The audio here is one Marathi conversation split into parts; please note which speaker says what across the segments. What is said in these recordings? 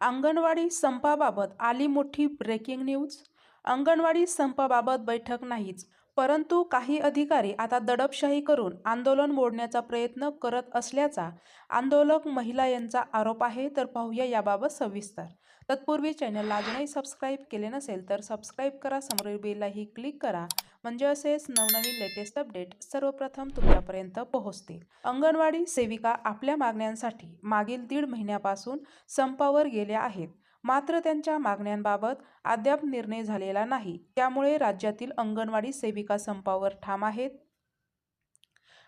Speaker 1: अंगणवाडी संपाबाबत आली मोठी ब्रेकिंग न्यूज अंगणवाडी संपाबाबत बैठक नाहीच. परंतु काही अधिकारी आता दडपशाही करून आंदोलन मोडण्याचा प्रयत्न करत असल्याचा आंदोलक महिला यांचा आरोप आहे तर पाहूया याबाबत सविस्तर. तत्पूर्वी चॅनलला अजूनही सबस्क्राईब केले नसेल तर सबस्क्राईब करा समोरील बेललाही क्लिक करा. म्हणजे असेच नवनवीन लेटेस्ट अपडेट सर्वप्रथम तुमच्यापर्यंत पोहोचतील. अंगणवाडी सेविका आपल्या मागण्यांसाठी मागील दीड महिन्यापासून संपावर गेल्या आहेत. मात्र त्यांच्या मागण्यांबाबत अद्याप निर्णय झालेला नाही. त्यामुळे राज्यातील अंगणवाडी सेविका संपावर ठाम आहेत.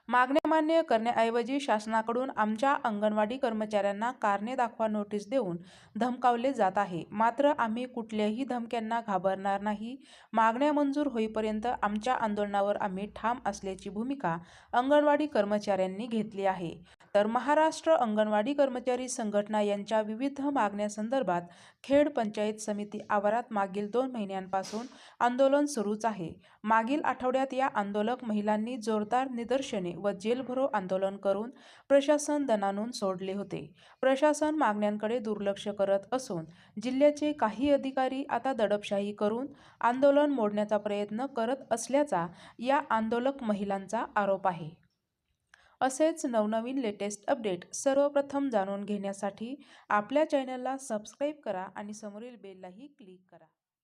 Speaker 1: मागण्या मान्य करण्याऐवजी शासनाकडून आमच्या अंगणवाडी कर्मचाऱ्यांना कारणे दाखवा नोटीस देऊन धमकावले जात आहे. मात्र आम्ही कुठल्याही धमक्यांना घाबरणार नाही. मागण्या मंजूर होईपर्यंत आमच्या आंदोलनावर आम्ही ठाम असल्याची भूमिका अंगणवाडी कर्मचाऱ्यांनी घेतली आहे. तर महाराष्ट्र अंगणवाडी कर्मचारी संघटना यांच्या विविध मागण्यासंदर्भात खेड पंचायत समिती आवारात मागील दोन महिन्यांपासून आंदोलन सुरूच आहे. मागील आठवड्यात या आंदोलक महिलांनी जोरदार निदर्शने व जेलभरो आंदोलन करून प्रशासन दणानून सोडले होते. प्रशासन मागण्यांकडे दुर्लक्ष करत असून जिल्ह्याचे काही अधिकारी आता दडपशाही करून आंदोलन मोडण्याचा प्रयत्न करत असल्याचा या आंदोलक महिलांचा आरोप आहे. असेच नवनवीन लेटेस्ट अपडेट सर्वप्रथम जाणून घेण्यासाठी आपल्या चॅनलला सबस्क्राईब करा आणि समोरील बेललाही क्लिक करा.